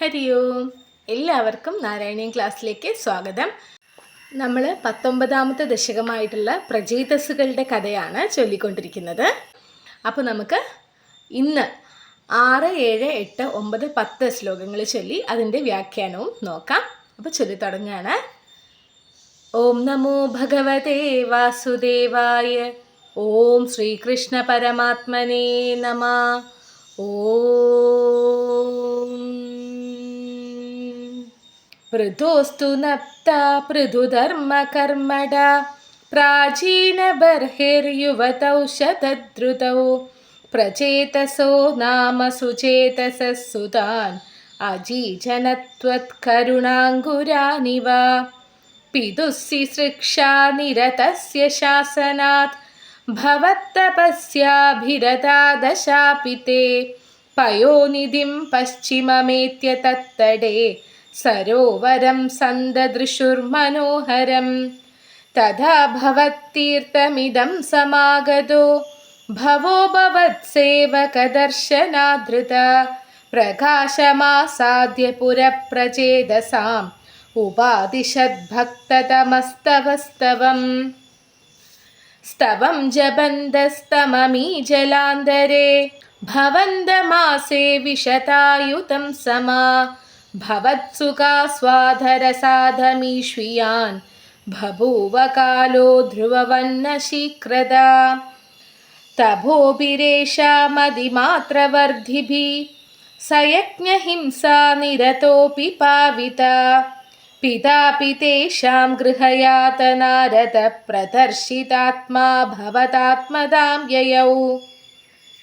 ഹരി ഓം എല്ലാവർക്കും നാരായണീയം ക്ലാസ്സിലേക്ക് സ്വാഗതം. നമ്മൾ പത്തൊമ്പതാമത്തെ ദശകമായിട്ടുള്ള പ്രജേതസ്സുകളുടെ കഥയാണ് ചൊല്ലിക്കൊണ്ടിരിക്കുന്നത്. അപ്പോൾ നമുക്ക് ഇന്ന് ആറ് ഏഴ് എട്ട് ഒമ്പത് പത്ത് ശ്ലോകങ്ങൾ ചൊല്ലി അതിന്റെ വ്യാഖ്യാനവും നോക്കാം. അപ്പോൾ ചൊല്ലി തുടങ്ങുകയാണ് ഓം നമോ ഭഗവതേ വാസുദേവായ ഓം ശ്രീകൃഷ്ണ പരമാത്മനേ നമ ഓം वृतोस्तु नप्ता पृथुधर्मकर्मड प्राचीनबर्हिर्युवतौ शतद्रुतौ। प्रचेतसो नाम सुचेतसः सुतान्। अजीजनत्वत्करुणाङ्गुरानि वा पितुसृक्षा निरतस्य शासनात्। भवत्तपस्याभिरता दशापिते। पयोनिधिं पश्चिममेत्य तत्तडे। सरोवरं सन्ददृशुर्मनोहरं तदा भवत्तीर्थमिदं समागतो। भवो भवत्सेवकदर्शनाधृता। प्रकाशमासाद्य पुरप्रचेदसाम्। उपादिशद्भक्ततमस्तवस्तवम् स्तवं जबन्दस्तममी जलान्तरे। भवन्दमासे विशतायुतं समा भवत्सुखास्वाधरसाधमीष्वियान् बभूव कालो ध्रुववन्नशीक्रदा तभोभिरेषामदिमात्रवर्धिभिः सयज्ञहिंसा निरतोऽपि पाविता पितापि तेषां ഗൃഹയാതനാരതപ്രദർശിതാത്മാ ഭവതാത്മതാം യയൗ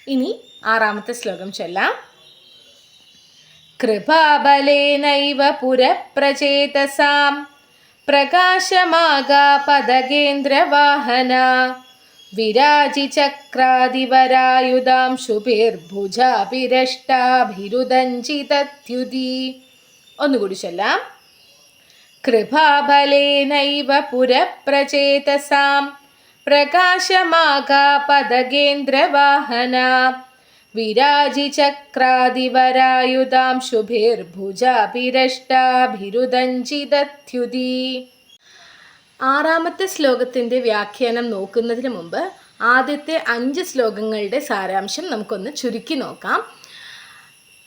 ഇനി ആറാമത്തെ ശ്ലോകം ചൊല്ലാം കൃപാബലേനൈവ പുരപ്രചേതസാം. प्रकाशमागा പദകേന്ദ്രവാഹന. വിരാജിചക്രാദിവരായുധാം ശുഭിർഭുജാഭിരഷ്ടാഭിരുദഞ്ചിതദ്യുതി ഒന്നുകൂടി ചൊല്ലാം. കൃപാബലേനൈവ പുരപ്രചേതസാം. പ്രകാശമാകാ പദകേന്ദ്രവാഹന. വിരാജിചക്രാദിവരായുധാം ശുഭിർഭുജാഭിരഷ്ടാഭിരുദഞ്ചിതദ്യുതി ആറാമത്തെ ശ്ലോകത്തിന്റെ വ്യാഖ്യാനം നോക്കുന്നതിന് മുമ്പ് ആദ്യത്തെ അഞ്ച് ശ്ലോകങ്ങളുടെ സാരാംശം നമുക്കൊന്ന് ചുരുക്കി നോക്കാം.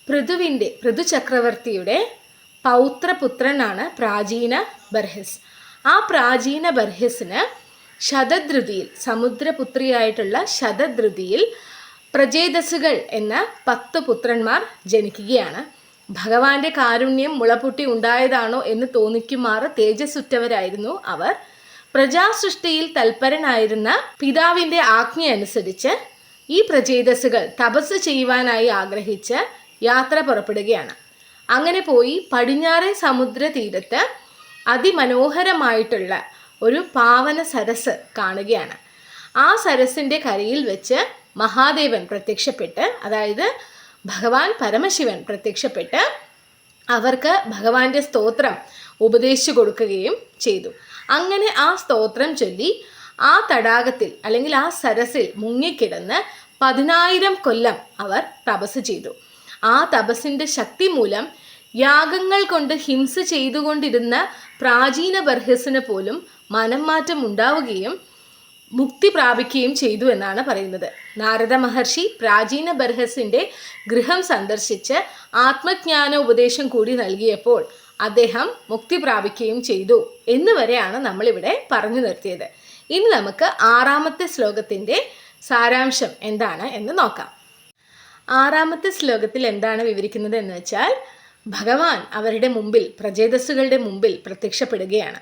പൃഥുവിന്റെ പൃഥു ചക്രവർത്തിയുടെ പൗത്രപുത്രനാണ് പ്രാചീന ബർഹിസ്. ആ പ്രാചീന ബർഹിസിന് ശതധൃതിയിൽ സമുദ്രപുത്രിയായിട്ടുള്ള ശതധൃതിയിൽ പ്രജേതസ്സുകൾ എന്ന പത്ത് പുത്രന്മാർ ജനിക്കുകയാണ്. ഭഗവാന്റെ കാരുണ്യം മുളപൊട്ടി ഉണ്ടായതാണോ എന്ന് തോന്നിക്കുമാറ് തേജസ്സുറ്റവരായിരുന്നു അവർ. പ്രജാസൃഷ്ടിയിൽ തൽപരനായിരുന്ന പിതാവിന്റെ ആജ്ഞയനുസരിച്ച് ഈ പ്രചേതസ്സുകൾ തപസ് ചെയ്യുവാനായി ആഗ്രഹിച്ച് യാത്ര പുറപ്പെടുകയാണ്. അങ്ങനെ പോയി പടിഞ്ഞാറേ സമുദ്ര തീരത്ത് അതിമനോഹരമായിട്ടുള്ള ഒരു പാവന സരസ് കാണുകയാണ്. ആ സരസിന്റെ കരയിൽ വെച്ച് മഹാദേവൻ പ്രത്യക്ഷപ്പെട്ട് അതായത് ഭഗവാൻ പരമശിവൻ പ്രത്യക്ഷപ്പെട്ട് അവർക്ക് ഭഗവാന്റെ സ്തോത്രം ഉപദേശിച്ചു കൊടുക്കുകയും ചെയ്തു. അങ്ങനെ ആ സ്തോത്രം ചൊല്ലി ആ തടാകത്തിൽ അല്ലെങ്കിൽ ആ സരസിൽ മുങ്ങിക്കിടന്ന് പതിനായിരം കൊല്ലം അവർ തപസ് ചെയ്തു. ആ തപസ്സിന്റെ ശക്തി മൂലം യാഗങ്ങൾ കൊണ്ട് ഹിംസ ചെയ്തുകൊണ്ടിരുന്ന പ്രാചീന ബർഹസിന് പോലും മനം മാറ്റം ഉണ്ടാവുകയും മുക്തി പ്രാപിക്കുകയും ചെയ്തു എന്നാണ് പറയുന്നത്. നാരദ മഹർഷി പ്രാചീന ബർഹസിന്റെ ഗൃഹം സന്ദർശിച്ച് ആത്മജ്ഞാന ഉപദേശം കൂടി നൽകിയപ്പോൾ അദ്ദേഹം മുക്തി പ്രാപിക്കുകയും ചെയ്തു എന്ന് വരെയാണ് നമ്മളിവിടെ പറഞ്ഞു നിർത്തിയത്. ഇനി നമുക്ക് ആറാമത്തെ ശ്ലോകത്തിന്റെ സാരാംശം എന്താണ് എന്ന് നോക്കാം. ആറാമത്തെ ശ്ലോകത്തിൽ എന്താണ് വിവരിക്കുന്നത് എന്ന് വെച്ചാൽ ഭഗവാൻ അവരുടെ മുമ്പിൽ പ്രജേതസ്സുകളുടെ മുമ്പിൽ പ്രത്യക്ഷപ്പെടുകയാണ്.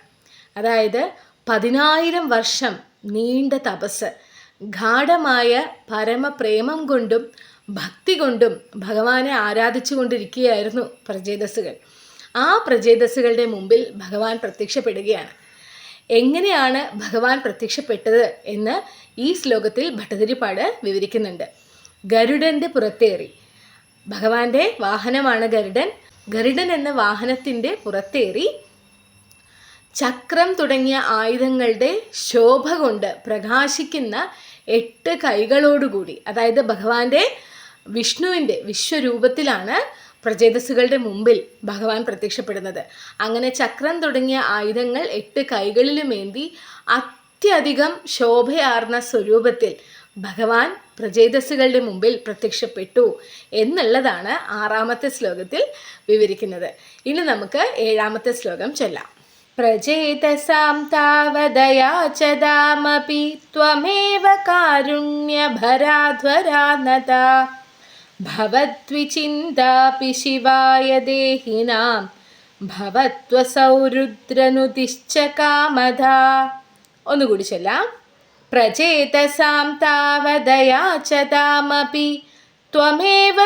അതായത് പതിനായിരം വർഷം നീണ്ട തപസ്. ഗാഠമായ പരമപ്രേമം കൊണ്ടും ഭക്തി കൊണ്ടും ഭഗവാനെ ആരാധിച്ചു കൊണ്ടിരിക്കുകയായിരുന്നു പ്രജേതസ്സുകൾ ആ പ്രജേതസ്സുകളുടെ മുമ്പിൽ ഭഗവാൻ പ്രത്യക്ഷപ്പെടുകയാണ്. എങ്ങനെയാണ് ഭഗവാൻ പ്രത്യക്ഷപ്പെട്ടത് എന്ന് ഈ ശ്ലോകത്തിൽ ഭട്ടതിരിപ്പാട് വിവരിക്കുന്നുണ്ട്. ഗരുഡന്റെ പുറത്തേറി. ഭഗവാന്റെ വാഹനമാണ് ഗരുഡൻ. ഗരുഡൻ എന്ന വാഹനത്തിന്റെ പുറത്തേറി ചക്രം തുടങ്ങിയ ആയുധങ്ങളുടെ ശോഭ കൊണ്ട് പ്രകാശിക്കുന്ന എട്ട് കൈകളോടുകൂടി അതായത് ഭഗവാന്റെ വിഷ്ണുവിന്റെ വിശ്വരൂപത്തിലാണ് പ്രചേതസ്സുകളുടെ മുമ്പിൽ ഭഗവാൻ പ്രത്യക്ഷപ്പെടുന്നത്. അങ്ങനെ ചക്രം തുടങ്ങിയ ആയുധങ്ങൾ എട്ട് കൈകളിലുമേന്തി അത്യധികം ശോഭയാർന്ന സ്വരൂപത്തിൽ ഭഗവാൻ പ്രചേതസ്സുകളുടെ മുമ്പിൽ പ്രത്യക്ഷപ്പെട്ടു എന്നുള്ളതാണ് ആറാമത്തെ ശ്ലോകത്തിൽ വിവരിക്കുന്നത്. ഇനി നമുക്ക് ഏഴാമത്തെ ശ്ലോകം ചൊല്ലാം. പ്രചേതസാം താവദയാ त्वमेव कारुण्यभराध्वरानता। भवद्विचिन्तापि शिवाय देहिनां ദേഹിനാം ഭവത്വസൗരുദ്രനുതിശ്ച കാമധ ഒന്നുകൂടി ചൊല്ലാം. പ്രചേതസാം താവദയാ त्वमेव ത്വമേവ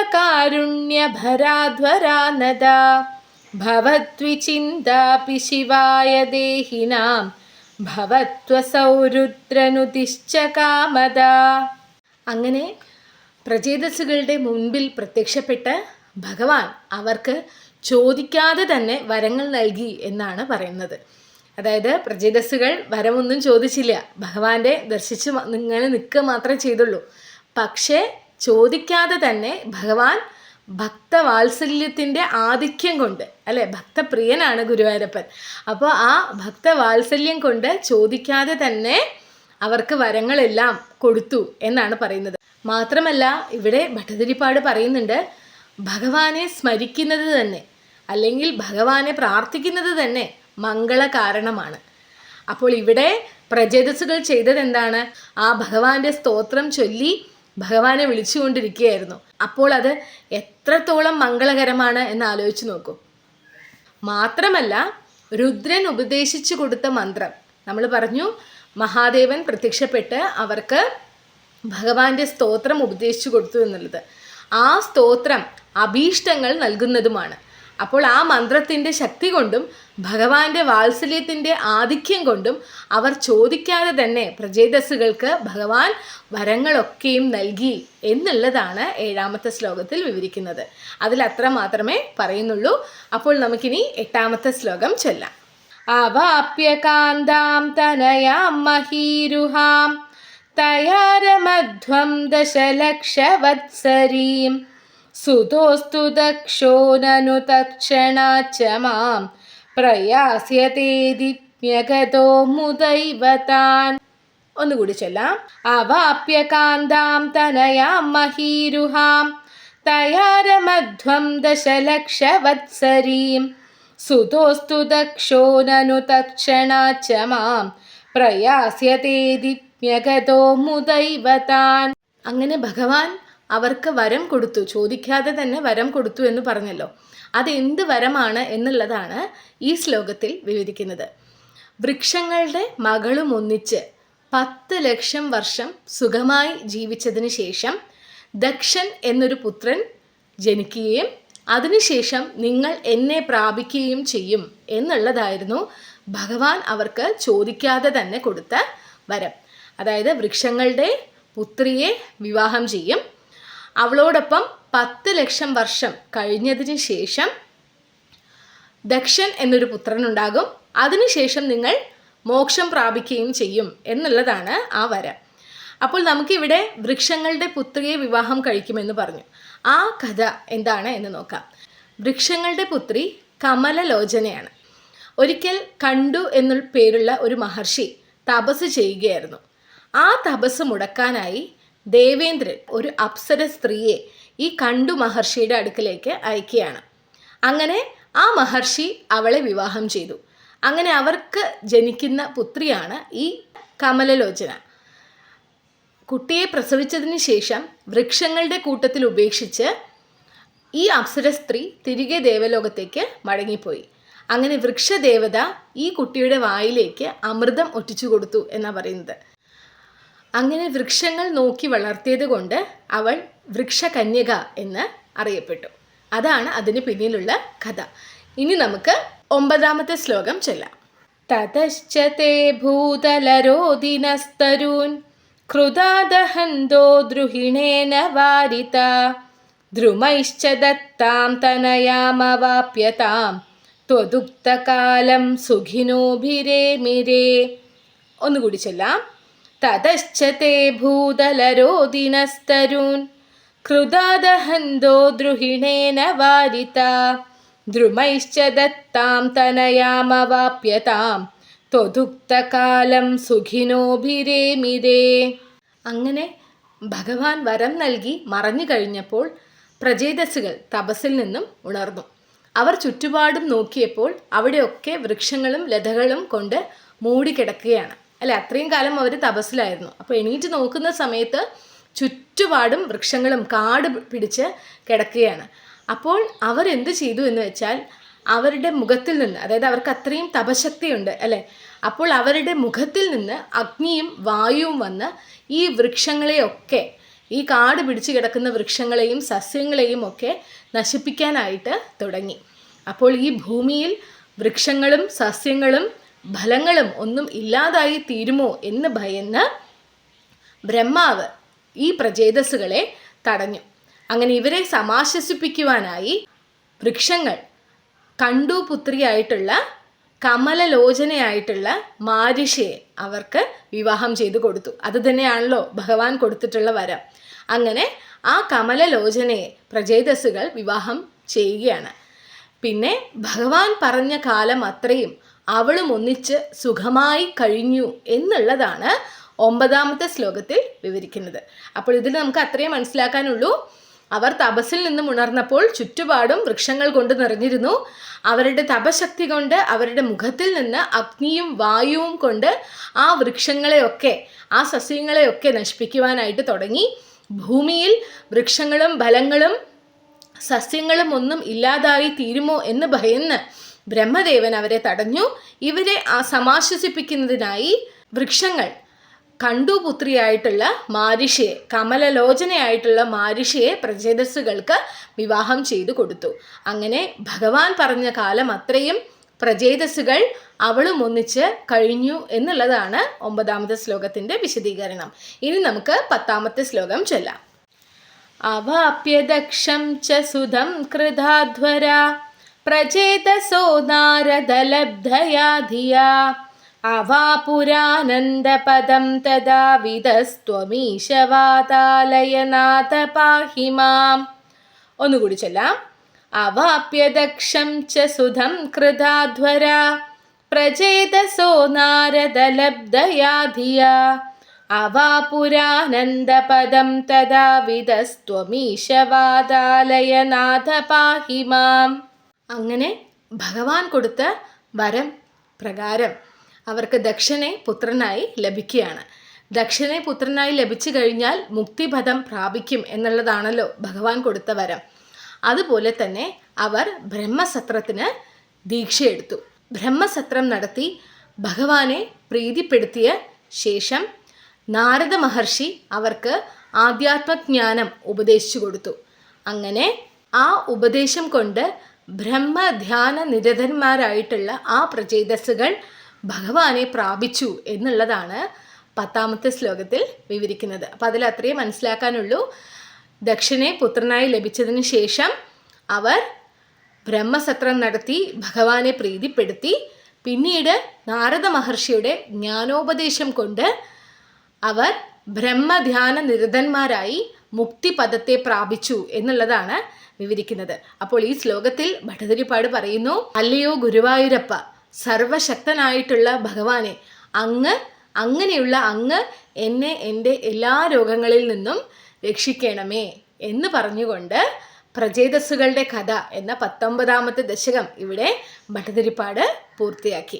കാരുണ്യഭരാധ്വരാനദ शिवाय ശിവായ ദേഹിനാം ഭവത്വസൗരുദ്രനുതിശ്ച കാമദ അങ്ങനെ പ്രചേതസ്സുകളുടെ മുൻപിൽ പ്രത്യക്ഷപ്പെട്ട് ഭഗവാൻ അവർക്ക് ചോദിക്കാതെ തന്നെ വരങ്ങൾ നൽകി എന്നാണ് പറയുന്നത്. അതായത് പ്രചേതസ്സുകൾ വരമൊന്നും ചോദിച്ചില്ല. ഭഗവാന്റെ ദർശിച്ച് ഇങ്ങനെ നിൽക്കുക മാത്രമേ ചെയ്തുള്ളൂ. പക്ഷേ ചോദിക്കാതെ തന്നെ ഭഗവാൻ ഭക്തവാത്സല്യത്തിന്റെ ആധിക്യം കൊണ്ട് അല്ലേ? ഭക്തപ്രിയനാണ് ഗുരുവായൂരപ്പൻ. അപ്പോൾ ആ ഭക്തവാത്സല്യം കൊണ്ട് ചോദിക്കാതെ തന്നെ അവർക്ക് വരങ്ങളെല്ലാം കൊടുത്തു എന്നാണ് പറയുന്നത്. മാത്രമല്ല ഇവിടെ ഭട്ടതിരിപ്പാട് പറയുന്നുണ്ട് ഭഗവാനെ സ്മരിക്കുന്നത് തന്നെ അല്ലെങ്കിൽ ഭഗവാനെ പ്രാർത്ഥിക്കുന്നത് തന്നെ മംഗള കാരണമാണ്. അപ്പോൾ ഇവിടെ പ്രചേതസ്സുകൾ ചെയ്തത് എന്താണ് ആ ഭഗവാന്റെ സ്തോത്രം ചൊല്ലി ഭഗവാനെ വിളിച്ചുകൊണ്ടിരിക്കുകയായിരുന്നു. അപ്പോൾ അത് എത്രത്തോളം മംഗളകരമാണ് എന്ന് ആലോചിച്ചു നോക്കൂ. മാത്രമല്ല രുദ്രൻ ഉപദേശിച്ചു കൊടുത്ത മന്ത്രം. നമ്മൾ പറഞ്ഞു മഹാദേവൻ പ്രത്യക്ഷപ്പെട്ട് അവർക്ക് ഭഗവാന്റെ സ്തോത്രം ഉപദേശിച്ചു കൊടുത്തു എന്നുള്ളത്. ആ സ്തോത്രം അഭീഷ്ടങ്ങൾ നൽകുന്നതുമാണ്. അപ്പോൾ ആ മന്ത്രത്തിന്റെ ശക്തി കൊണ്ടും ഭഗവാന്റെ വാത്സല്യത്തിന്റെ ആധിക്യം കൊണ്ടും അവർ ചോദിക്കാതെ തന്നെ പ്രജേതസ്സുകൾക്ക് ഭഗവാൻ വരങ്ങളൊക്കെയും നൽകി എന്നുള്ളതാണ് ഏഴാമത്തെ ശ്ലോകത്തിൽ വിവരിക്കുന്നത്. അതിൽ അത്ര മാത്രമേ പറയുന്നുള്ളൂ. അപ്പോൾ നമുക്കിനി എട്ടാമത്തെ ശ്ലോകം ചൊല്ലാം. അവാപ്യ കാന്താം തനയാം മഹീരുഹാം തയാരമധ്വം ദശലക്ഷവത്സരീം സുതോസ്തു ദക്ഷോ നനു മാം. പ്രയാസ്യതേദിപ്യഗതോ മുദൈവതാൻ. ഒന്നുകൂടി ചൊല്ലാം. അവാപ്യകാന്താം തനയാം മഹീരുഹാം. തയാരമധ്വം ദശലക്ഷവത്സരീം. സുതോസ്തു ദക്ഷോ നനു തക്ഷണാച്ച മാം. പ്രയാസ്യതേദിപ്യഗതോ മുദൈവതാൻ. അങ്ങനെ ഭഗവാൻ അവർക്ക് വരം കൊടുത്തു. ചോദിക്കാതെ തന്നെ വരം കൊടുത്തു എന്ന് പറഞ്ഞല്ലോ. അത് എന്ത് വരമാണ് എന്നുള്ളതാണ് ഈ ശ്ലോകത്തിൽ വിവരിക്കുന്നത്. വൃക്ഷങ്ങളുടെ മകളും ഒന്നിച്ച് പത്ത് ലക്ഷം വർഷം സുഖമായി ജീവിച്ചതിന് ശേഷം ദക്ഷൻ എന്നൊരു പുത്രൻ ജനിക്കുകയും അതിനുശേഷം നിങ്ങൾ എന്നെ പ്രാപിക്കുകയും ചെയ്യും എന്നുള്ളതായിരുന്നു ഭഗവാൻ അവർക്ക് ചോദിക്കാതെ തന്നെ കൊടുത്ത വരം. അതായത് വൃക്ഷങ്ങളുടെ പുത്രിയെ വിവാഹം ചെയ്യും. അവളോടൊപ്പം പത്ത് ലക്ഷം വർഷം കഴിഞ്ഞതിന് ശേഷം ദക്ഷൻ എന്നൊരു പുത്രനുണ്ടാകും. അതിനുശേഷം നിങ്ങൾ മോക്ഷം പ്രാപിക്കുകയും ചെയ്യും എന്നുള്ളതാണ് ആ വരം. അപ്പോൾ നമുക്കിവിടെ വൃക്ഷങ്ങളുടെ പുത്രിയെ വിവാഹം കഴിക്കുമെന്ന് പറഞ്ഞു. ആ കഥ എന്താണ് എന്ന് നോക്കാം. വൃക്ഷങ്ങളുടെ പുത്രി കമലലോചനയാണ്. ഒരിക്കൽ കണ്ടു എന്ന പേരുള്ള ഒരു മഹർഷി തപസ് ചെയ്യുകയായിരുന്നു. ആ തപസ് മുടക്കാനായി ദേവേന്ദ്രൻ ഒരു അപ്സര സ്ത്രീയെ ഈ കണ്ടു മഹർഷിയുടെ അടുക്കലേക്ക് അയക്കുകയാണ്. അങ്ങനെ ആ മഹർഷി അവളെ വിവാഹം ചെയ്തു. അങ്ങനെ അവർക്ക് ജനിക്കുന്ന പുത്രിയാണ് ഈ കമലലോചന. കുട്ടിയെ പ്രസവിച്ചതിന് ശേഷം വൃക്ഷങ്ങളുടെ കൂട്ടത്തിൽ ഉപേക്ഷിച്ച് ഈ അപ്സര സ്ത്രീ തിരികെ ദേവലോകത്തേക്ക് മടങ്ങിപ്പോയി. അങ്ങനെ വൃക്ഷദേവത ഈ കുട്ടിയുടെ വായിലേക്ക് അമൃതം ഒറ്റിച്ചു കൊടുത്തു എന്നാണ് പറയുന്നത്. അങ്ങനെ വൃക്ഷങ്ങൾ നോക്കി വളർത്തിയത് കൊണ്ട് അവൾ വൃക്ഷകന്യക എന്ന് അറിയപ്പെട്ടു. അതാണ് അതിന് പിന്നിലുള്ള കഥ. ഇനി നമുക്ക് ഒമ്പതാമത്തെ ശ്ലോകം ചെല്ലാം. തതശ്ചേ ഭൂതലരോദിനസ്തരൂൻ കൃതാദഹന്തോ ദ്രുഹിണേന വാരിത. ദ്രുമൈശ്ച ദത്താം തനയാമവാപ്യതാം. ത്വദുക്തകാലം സുഖിനോഭിരേമിരേ ഒന്നുകൂടി ചൊല്ലാം. തതശ്ച തേ ഭൂതലരോദിനസ്തരൂൻ ഹൃദാദഹന്തോ ദ്രുഹിണേന വാരിത. ദ്രുമൈശ്ച ദത്താം തനയാമവാപ്യതാം. ത്വതുക്തകാലം സുഖിനോഭിരേമിരേ അങ്ങനെ ഭഗവാൻ വരം നൽകി മറഞ്ഞു കഴിഞ്ഞപ്പോൾ പ്രചേതസ്സുകൾ തപസ്സിൽ നിന്നും ഉണർന്നു. അവർ ചുറ്റുപാടും നോക്കിയപ്പോൾ അവിടെയൊക്കെ വൃക്ഷങ്ങളും ലതകളും കൊണ്ട് മൂടിക്കിടക്കുകയാണ്. അല്ലെ അത്രയും കാലം അവർ തപസ്സിലായിരുന്നു. അപ്പോൾ എണീറ്റ് നോക്കുന്ന സമയത്ത് ചുറ്റുപാടും വൃക്ഷങ്ങളും കാട് പിടിച്ച് കിടക്കുകയാണ്. അപ്പോൾ അവർ എന്ത് ചെയ്തു എന്ന് വെച്ചാൽ അവരുടെ മുഖത്തിൽ നിന്ന് അതായത് അവർക്ക് അത്രയും തപശക്തിയുണ്ട് അല്ലേ? അപ്പോൾ അവരുടെ മുഖത്തിൽ നിന്ന് അഗ്നിയും വായുവും വന്ന് ഈ വൃക്ഷങ്ങളെയൊക്കെ ഈ കാട് പിടിച്ചു കിടക്കുന്ന വൃക്ഷങ്ങളെയും സസ്യങ്ങളെയും ഒക്കെ നശിപ്പിക്കാനായിട്ട് തുടങ്ങി. അപ്പോൾ ഈ ഭൂമിയിൽ വൃക്ഷങ്ങളും സസ്യങ്ങളും ഫലങ്ങളും ഒന്നും ഇല്ലാതായി തീരുമോ എന്ന് ഭയന്ന് ബ്രഹ്മാവ് ഈ പ്രചേതസ്സുകളെ തടഞ്ഞു. അങ്ങനെ ഇവരെ സമാശ്വസിപ്പിക്കുവാനായി വൃക്ഷങ്ങൾ കണ്ടു പുത്രിയായിട്ടുള്ള കമലലോചനയായിട്ടുള്ള മാരിഷയെ അവർക്ക് വിവാഹം ചെയ്തു കൊടുത്തു. അത് തന്നെയാണല്ലോ ഭഗവാൻ കൊടുത്തിട്ടുള്ള വരം. അങ്ങനെ ആ കമലലോചനയെ പ്രചേതസ്സുകൾ വിവാഹം ചെയ്യുകയാണ്. പിന്നെ ഭഗവാൻ പറഞ്ഞ കാലം അത്രയും അവളും ഒന്നിച്ച് സുഖമായി കഴിഞ്ഞു എന്നുള്ളതാണ് ഒമ്പതാമത്തെ ശ്ലോകത്തിൽ വിവരിക്കുന്നത്. അപ്പോൾ ഇതിൽ നമുക്ക് അത്രയും മനസ്സിലാക്കാനുള്ളൂ. അവർ തപസ്സിൽ നിന്നും ഉണർന്നപ്പോൾ ചുറ്റുപാടും വൃക്ഷങ്ങൾ കൊണ്ട് നിറഞ്ഞിരുന്നു. അവരുടെ തപശക്തി കൊണ്ട് അവരുടെ മുഖത്തിൽ നിന്ന് അഗ്നിയും വായുവും കൊണ്ട് ആ വൃക്ഷങ്ങളെയൊക്കെ ആ സസ്യങ്ങളെയൊക്കെ നശിപ്പിക്കുവാനായിട്ട് തുടങ്ങി. ഭൂമിയിൽ വൃക്ഷങ്ങളും ഫലങ്ങളും സസ്യങ്ങളും ഒന്നും ഇല്ലാതായി തീരുമോ എന്ന് ഭയന്ന് ബ്രഹ്മദേവൻ അവരെ തടഞ്ഞു. ഇവരെ സമാശ്വസിപ്പിക്കുന്നതിനായി വൃക്ഷങ്ങൾ കണ്ടുപുത്രിയായിട്ടുള്ള മാരിഷയെ കമലലോചനയായിട്ടുള്ള മാരിഷയെ പ്രചേതസ്സുകൾക്ക് വിവാഹം ചെയ്തു കൊടുത്തു. അങ്ങനെ ഭഗവാൻ പറഞ്ഞ കാലം അത്രയും പ്രചേതസ്സുകൾ അവളും ഒന്നിച്ച് കഴിഞ്ഞു എന്നുള്ളതാണ് ഒമ്പതാമത്തെ ശ്ലോകത്തിന്റെ വിശദീകരണം. ഇനി നമുക്ക് പത്താമത്തെ ശ്ലോകം ചൊല്ലാം. അവാപ്യദക്ഷം ച കൃതാധ്വര പ്രചേതസോ नारदलब्धया धिया അവാപുരാനന്ദപദം തദാ विदस्त्वमीशवातालयनाथ पाहि माम् ഒന്നുകൂടി ചൊല്ലാം. അവാപ്യദക്ഷം ച സുധം കൃതാധ്വര പ്രചേതസോ നാരദലബ്ധയാ ധിയാ അവാപുരാനന്ദപദം തദാ വിധസ്ത്വമീശവാതാലയനാഥ പാഹി അങ്ങനെ ഭഗവാൻ കൊടുത്ത വരം പ്രകാരം അവർക്ക് ദക്ഷനെ പുത്രനായി ലഭിക്കുകയാണ്. ദക്ഷനെ പുത്രനായി ലഭിച്ചു കഴിഞ്ഞാൽ മുക്തിപഥം പ്രാപിക്കും എന്നുള്ളതാണല്ലോ ഭഗവാൻ കൊടുത്ത വരം. അതുപോലെ തന്നെ അവർ ബ്രഹ്മസത്രത്തിന് ദീക്ഷയെടുത്തു. ബ്രഹ്മസത്രം നടത്തി ഭഗവാനെ പ്രീതിപ്പെടുത്തിയ ശേഷം നാരദ മഹർഷി അവർക്ക് ആധ്യാത്മജ്ഞാനം ഉപദേശിച്ചു കൊടുത്തു. അങ്ങനെ ആ ഉപദേശം കൊണ്ട് ബ്രഹ്മധ്യാന നിരതന്മാരായിട്ടുള്ള ആ പ്രചേതസ്സുകൾ ഭഗവാനെ പ്രാപിച്ചു എന്നുള്ളതാണ് പത്താമത്തെ ശ്ലോകത്തിൽ വിവരിക്കുന്നത്. അപ്പം അതിൽ അത്രയും മനസ്സിലാക്കാനുള്ളൂ. ദക്ഷനെ പുത്രനായി ലഭിച്ചതിന് ശേഷം അവർ ബ്രഹ്മസത്രം നടത്തി ഭഗവാനെ പ്രീതിപ്പെടുത്തി. പിന്നീട് നാരദ മഹർഷിയുടെ ജ്ഞാനോപദേശം കൊണ്ട് അവർ ബ്രഹ്മധ്യാന നിരതന്മാരായി മുക്തിപദത്തെ പ്രാപിച്ചു എന്നുള്ളതാണ് വിവരിക്കുന്നത്. അപ്പോൾ ഈ ശ്ലോകത്തിൽ ഭട്ടതിരിപ്പാട് പറയുന്നു അല്ലയോ ഗുരുവായൂരപ്പ സർവശക്തനായിട്ടുള്ള ഭഗവാനെ അങ്ങ് അങ്ങനെയുള്ള അങ്ങ് എന്നെ എന്റെ എല്ലാ രോഗങ്ങളിൽ നിന്നും രക്ഷിക്കണമേ എന്ന് പറഞ്ഞുകൊണ്ട് പ്രചേതസ്സുകളുടെ കഥ എന്ന പത്തൊമ്പതാമത്തെ ദശകം ഇവിടെ ഭട്ടതിരിപ്പാട് പൂർത്തിയാക്കി.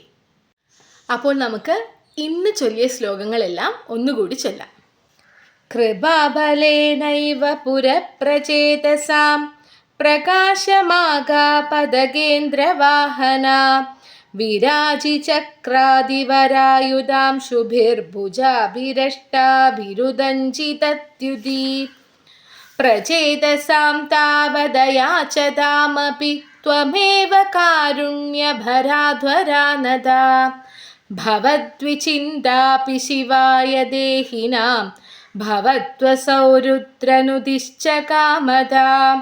അപ്പോൾ നമുക്ക് ഇന്ന് ചൊല്ലിയ ശ്ലോകങ്ങളെല്ലാം ഒന്നുകൂടി ചൊല്ലാം. കൃപാബലേനൈവ പുരപ്രചേതസാം പ്രകാശമാകാപദകേന്ദ്രവാഹന വിരാജിചക്രാദിവരായുധാം ശുഭിർഭുജാഭിരഷ്ടാഭിരുദഞ്ചിതത്യുതി പ്രചേതസാം താവദയാചതാമപി त्वमेव कारुण्यभराध्वरानदा भवद्विचिन्तापि शिवाय देहिनां भवत्वसौ रुद्रनुदिश्च कामदाम्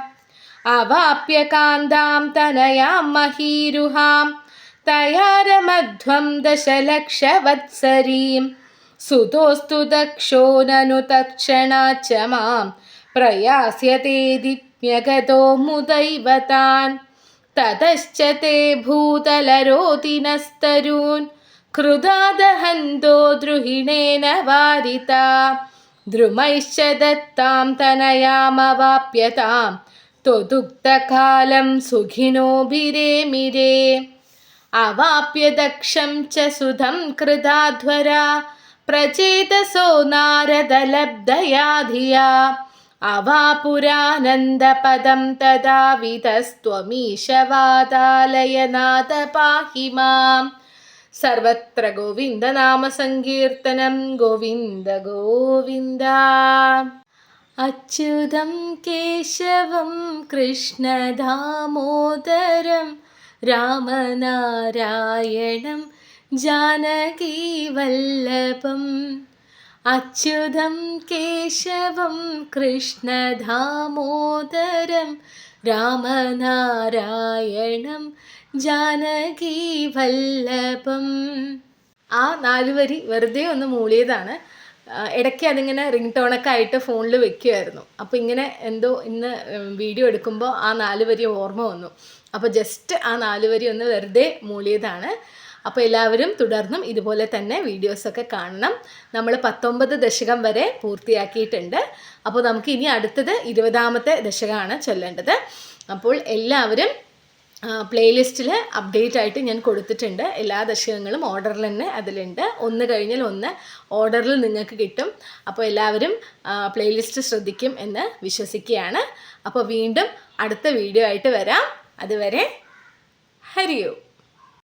अवाप्य कान्तां तनयां महीरुहां तयारमध्वं दशलक्षवत्सरीं सुतोऽस्तु दक्षो ननु तक्षणा च मां प्रयास्यते दिप्यगतो मुदैवतान् ततश्च ते भूतलरोतिनस्तरून् कृदा दहन्तो द्रुहिणेन वारिता ദ്രുമൈശ്ച ദത്താം തനയാമവാപ്യതാം ത്വദുക്തകാലം സുഖിനോഭിരേമിരേ അവാപ്യദക്ഷം ച സുധം കൃതാധ്വര. പ്രചേതസോ നാരദലബ്ധയാധിയ. അവാപുരാനന്ദപദം തദാവിധസ്ത്വമീശവാതാലയനാഥ പാഹി മാം സർവത്ര ഗോവിന്ദനാമ സങ്കീർത്തനം ഗോവിന്ദ ഗോവിന്ദ. അച്യുതം കേശവം കൃഷ്ണദാമോദരം. രാമനാരായണം ജാനകീവല്ലഭം അച്യുതം കേശവം കൃഷ്ണദാമോദരം. രാമനാരായണം ജാനകി വല്ലഭം. ആ നാല് വരി വെറുതെ ഒന്ന് മൂളിയതാണ്. ഇടയ്ക്ക് അതിങ്ങനെ റിംഗ് ടോണൊക്കെ ആയിട്ട് ഫോണിൽ വെക്കുമായിരുന്നു അപ്പോൾ ഇങ്ങനെ എന്തോ ഇന്ന് വീഡിയോ എടുക്കുമ്പോൾ ആ നാല് വരി ഓർമ്മ വന്നു. അപ്പോൾ ജസ്റ്റ് ആ നാല് വരി ഒന്ന് വെറുതെ മൂളിയതാണ്. അപ്പോൾ എല്ലാവരും തുടർന്നും ഇതുപോലെ തന്നെ വീഡിയോസൊക്കെ കാണണം. നമ്മൾ പത്തൊമ്പത് ദശകം വരെ പൂർത്തിയാക്കിയിട്ടുണ്ട്. അപ്പോൾ നമുക്ക് ഇനി അടുത്തത് ഇരുപതാമത്തെ ദശകമാണ് ചൊല്ലേണ്ടത്. അപ്പോൾ എല്ലാവരും പ്ലേലിസ്റ്റിൽ അപ്ഡേറ്റ് ആയിട്ട് ഞാൻ കൊടുത്തിട്ടുണ്ട്. എല്ലാ ദശകങ്ങളും ഓർഡറിൽ തന്നെ അതിലുണ്ട്. ഒന്ന് കഴിഞ്ഞാൽ ഒന്ന് ഓർഡറിൽ നിങ്ങൾക്ക് കിട്ടും. അപ്പോൾ എല്ലാവരും പ്ലേലിസ്റ്റ് ശ്രദ്ധിക്കും എന്ന് വിശ്വസിക്കുകയാണ്. അപ്പോൾ വീണ്ടും അടുത്ത വീഡിയോ ആയിട്ട് വരാം. അതുവരെ ഹരിയോ.